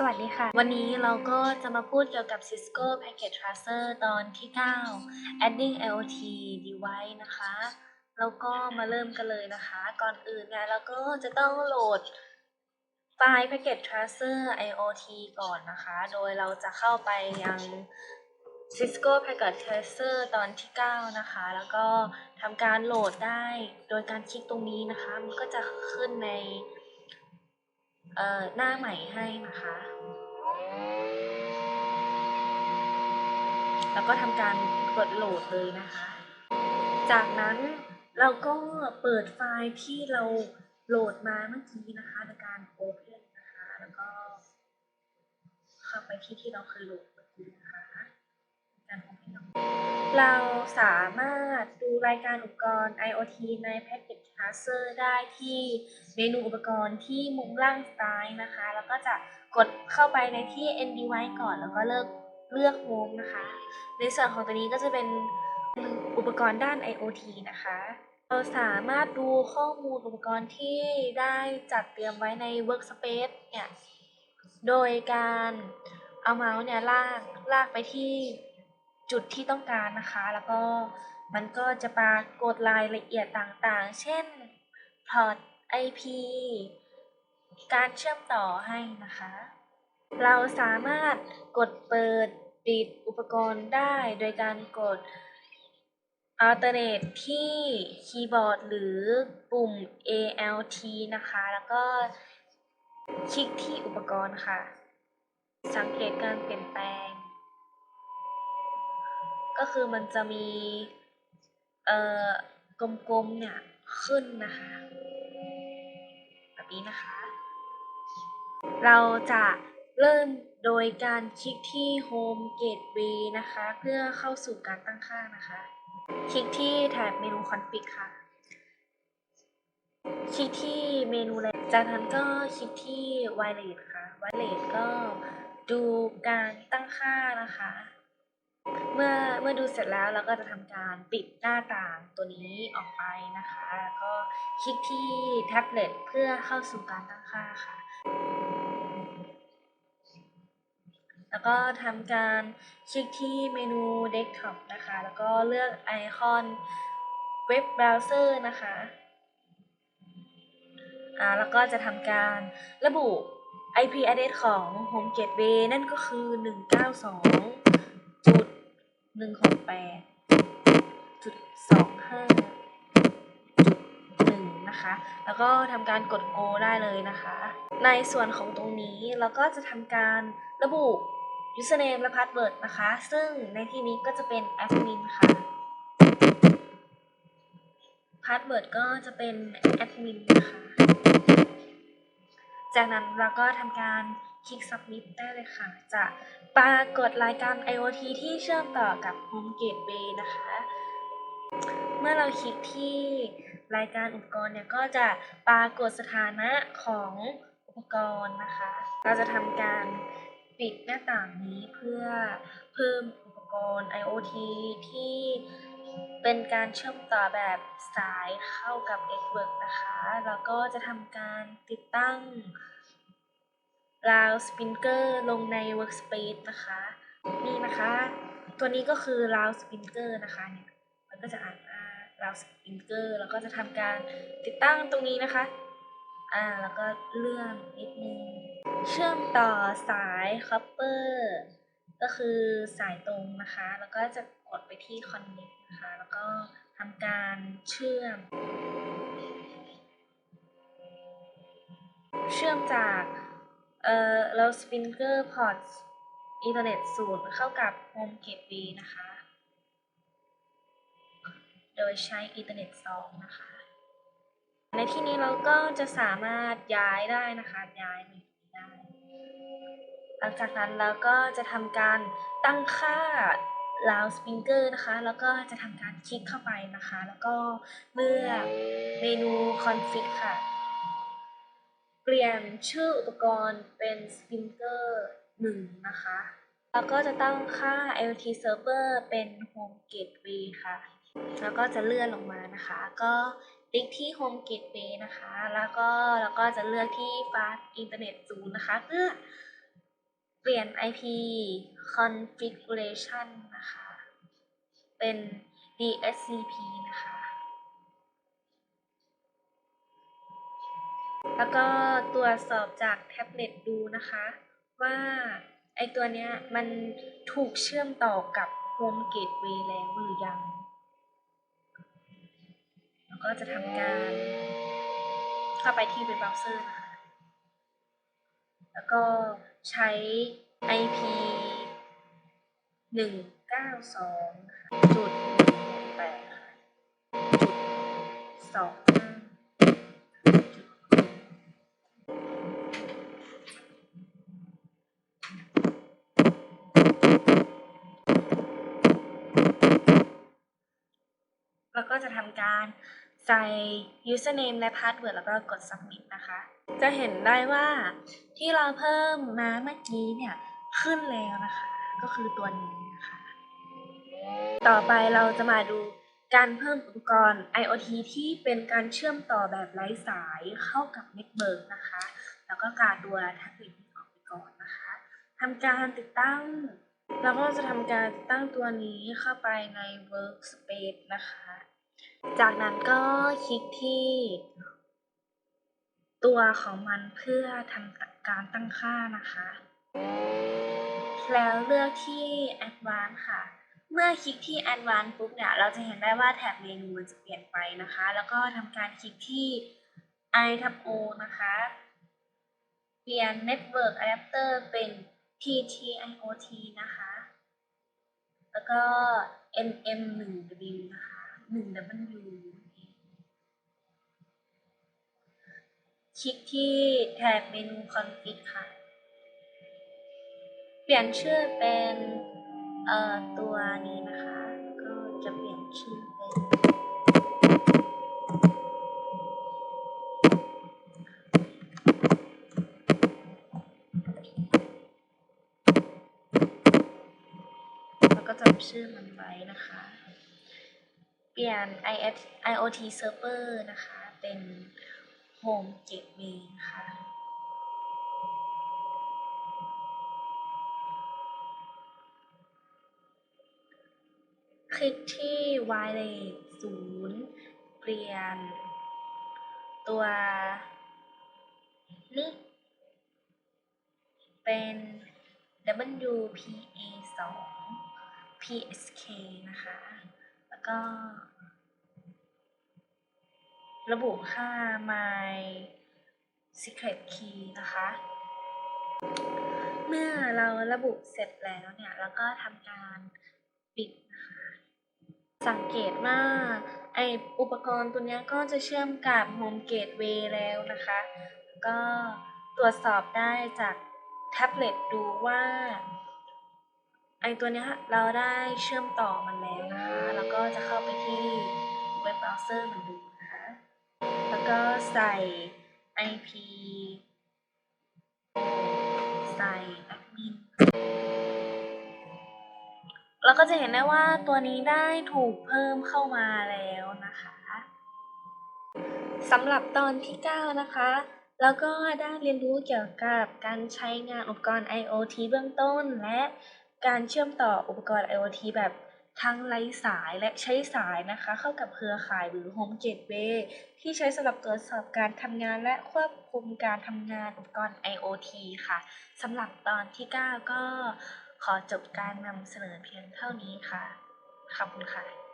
สวัสดีค่ะ วันนี้เราก็จะมาพูดเกี่ยวกับ Cisco Packet Tracer ตอนที่ 9 adding IoT device นะคะ แล้วก็มาเริ่มกันเลยนะคะ ก่อนอื่นเนี่ยเราก็จะต้องโหลดไฟล์ Packet Tracer IoT ก่อนนะคะ โดยเราจะเข้าไปยัง Cisco Packet Tracer ตอนที่ 9 นะคะ แล้วก็ทำการโหลดได้โดยการคลิกตรงนี้นะคะ มันก็จะขึ้นใน เอ่อหน้าใหม่ให้นะคะ แล้วก็ทำการกดโหลดเลยนะคะ จากนั้นเราก็เปิดไฟล์ที่เราโหลดมาเมื่อกี้นะคะในการ Open นะคะ แล้วก็เข้าไปที่ที่เราเคยโหลดเมื่อกี้นะคะการ Open เราสามารถดูรายการอุปกรณ์ IoT ใน Packet Tracer ได้ที่เมนูอุปกรณ์ที่มุมล่างซ้ายนะคะ แล้วก็จะกดเข้าไปในที่ End Device ก่อน แล้วก็เลือกเลือก Home นะคะ ในส่วนของตัวนี้ก็จะเป็นอุปกรณ์ด้าน IoT นะคะ เราสามารถดูข้อมูลอุปกรณ์ที่ได้จัดเตรียมไว้ใน Workspace เนี่ย โดยการเอาเมาส์เนี่ยลากลากไปที่จุดที่ต้องการนะคะ แล้วก็ มันก็จะปรากฏรายละเอียดต่างๆ เช่นพอร์ต IP การเชื่อมต่อให้นะคะ เราสามารถกดเปิดปิดอุปกรณ์ได้โดยการกด Alternate ที่คีย์บอร์ดหรือปุ่ม ALT นะคะ แล้วก็คลิกที่อุปกรณ์ค่ะ สังเกตการเปลี่ยนแปลง ก็คือมันจะมี เอ่อกลมๆเนี่ยขึ้นนะคะ แบบนี้นะคะ เราจะเริ่มโดยการคลิกที่ Home Gateway นะคะ เพื่อเข้าสู่การตั้งค่านะคะ คลิกที่แถบเมนู Config ค่ะ คลิกที่เมนูแรกจากนั้นก็คลิกที่ Wireless ค่ะ Wireless ก็ดูการตั้งค่านะคะ เมื่อเมื่อดูเสร็จแล้วเราก็จะทำการปิดหน้าต่างตัวนี้ออกไปนะคะแล้วก็คลิกที่แท็บเล็ตเพื่อเข้าสู่การตั้งค่าค่ะ แล้วก็ทำการคลิกที่เมนู Desktop นะคะ แล้วก็เลือกไอคอนเว็บเบราว์เซอร์นะคะอ่าแล้วก็จะทำการระบุ IP address ของ Home Gateway นั่นก็คือ 192 168จุด25จุด1นะคะ แล้วก็ทำการกด Go ได้เลยนะคะ ในส่วนของตรงนี้เราก็จะทำการระบุ username และ password นะคะ ซึ่งในที่นี้ก็จะเป็น admin ค่ะ password ก็จะเป็น admin นะคะ จากนั้นเราก็ทำการ คลิก submit ได้เลยค่ะ จะปรากฏรายการ IoT ที่เชื่อมต่อกับ Home Gateway นะคะ เมื่อเราคลิกที่รายการอุปกรณ์เนี่ยก็จะปรากฏสถานะของอุปกรณ์นะคะ เราจะทำการปิดหน้าต่างนี้เพื่อเพิ่มอุปกรณ์ IoT ที่เป็นการเชื่อมต่อแบบสายเข้ากับ Network นะคะ แล้วก็จะทำการติดตั้ง Loud Speaker ลงใน Workspace นะคะ นี่นะคะ ตัวนี้ก็คือ Loud Speaker นะคะเนี่ยมันก็จะอ่านว่า Loud Speaker แล้วก็จะทำการติดตั้งตรงนี้นะคะ อ่า แล้วก็เลื่อนนิดนึง เชื่อมต่อสาย copper ก็คือสายตรงนะคะ แล้วก็จะกดไปที่ connect นะคะ แล้วก็ทำการเชื่อม เชื่อมจาก เอ่อ Loud Speaker Port อินเทอร์เน็ตศูนย์เข้ากับ HomeGV นะคะ โดยใช้อินเทอร์เน็ต2นะคะ ในที่นี้เราก็จะสามารถย้ายได้นะคะ ย้ายบบนี้ได้ หลังจากนั้นเราก็จะทำการตั้งค่า Loud Speaker นะคะ แล้วก็จะทำการคลิกเข้าไปนะคะ แล้วก็เลือกเมนู Config ค่ะ เปลี่ยนชื่ออุปกรณ์เป็น Speaker 1นะคะ แล้วก็จะตั้งค่า IoT Server เป็น Home Gateway ค่ะ แล้วก็จะเลื่อนลงมานะคะ ก็ติ๊กที่ Home Gateway นะคะ แล้วก็แล้วก็จะเลือกที่ Fast Internet 0 นะคะ เพื่อเปลี่ยน IP configuration นะคะ เป็น DHCP นะคะ แล้วก็ตรวจสอบจากแท็บเล็ตดูนะคะ ว่าไอตัวเนี้ยมันถูกเชื่อมต่อกับโฮมเกดวีแล้วหรือยัง แล้วก็จะทำการเข้าไปที่เว็บเบราว์เซอร์นะคะ แล้วก็ใช้ IP 192จุด1 8จุดสอง การใส่ username และ password แล้วก็กด submit นะคะ จะเห็นได้ว่าที่เราเพิ่มมาเมื่อกี้เนี่ยขึ้นแล้วนะคะ ก็คือตัวนี้นะคะ ต่อไปเราจะมาดูการเพิ่มอุปกรณ์ IoT ที่เป็นการเชื่อมต่อแบบไร้สายเข้ากับ Network นะคะ แล้วก็การตัวแท็บเล็ตออกไปก่อนนะคะทำการติดตั้งเราก็จะทำการติดตั้งตัวนี้เข้าไปใน Workspace นะคะ จากนั้นก็คลิกที่ตัวของมันเพื่อทำการตั้งค่านะคะ แล้วเลือกที่ Advanced ค่ะ เมื่อคลิกที่ Advanced ปุ๊บเนี่ย เราจะเห็นได้ว่าแถบเมนูมันจะเปลี่ยนไปนะคะ แล้วก็ทำการคลิกที่ i tab o นะคะ เปลี่ยน Network Adapter เป็น TTIoT นะคะ แล้วก็ NM1W นะคะ 1W คลิกที่แถบเมนู config ค่ะ เปลี่ยนชื่อเป็นเอ่อตัวนี้นะคะ ก็จะเปลี่ยนชื่อเป็นแล้วก็จำชื่อมันไว้นะคะ ปลี่ยน IS IoT server นะคะ เป็น Home Gateway นะคะคลิกที่ wireless ศูนย์เปลี่ยน ตัวนี้เป็น WPA 2 PSK นะคะ แล้วก็ ระบุค่า my secret key นะคะ เมื่อเราระบุเสร็จแล้วเนี่ย แล้วก็ทำการปิดนะคะสังเกตว่าไออุปกรณ์ตัวนี้ก็จะเชื่อมกับ Home Gateway แล้วนะคะ ก็ตรวจสอบได้จากแท็บเล็ตดูว่า ไอตัวเนี้ยเราได้เชื่อมต่อมันแล้วนะคะ แล้วก็จะเข้าไปที่เว็บเบราว์เซอร์มันดูนะคะ แล้วก็ใส่ IP ใส่ admin เราก็จะเห็นได้ว่าตัวนี้ได้ถูกเพิ่มเข้ามาแล้วนะคะสำหรับตอนที่ 9 นะคะ แล้วก็ได้เรียนรู้เกี่ยวกับการใช้งานอุปกรณ์ IoT เบื้องต้นและ การเชื่อมต่ออุปกรณ์ IoT แบบทั้งไร้สายและใช้สายนะคะ เข้ากับเครือข่ายหรือ Home Gateway ที่ใช้สำหรับตรวจสอบการทำงานและควบคุมการทำงานอุปกรณ์ IoT ค่ะสำหรับตอนที่ 9 ก็ขอจบการนำเสนอเพียงเท่านี้ค่ะ ขอบคุณค่ะ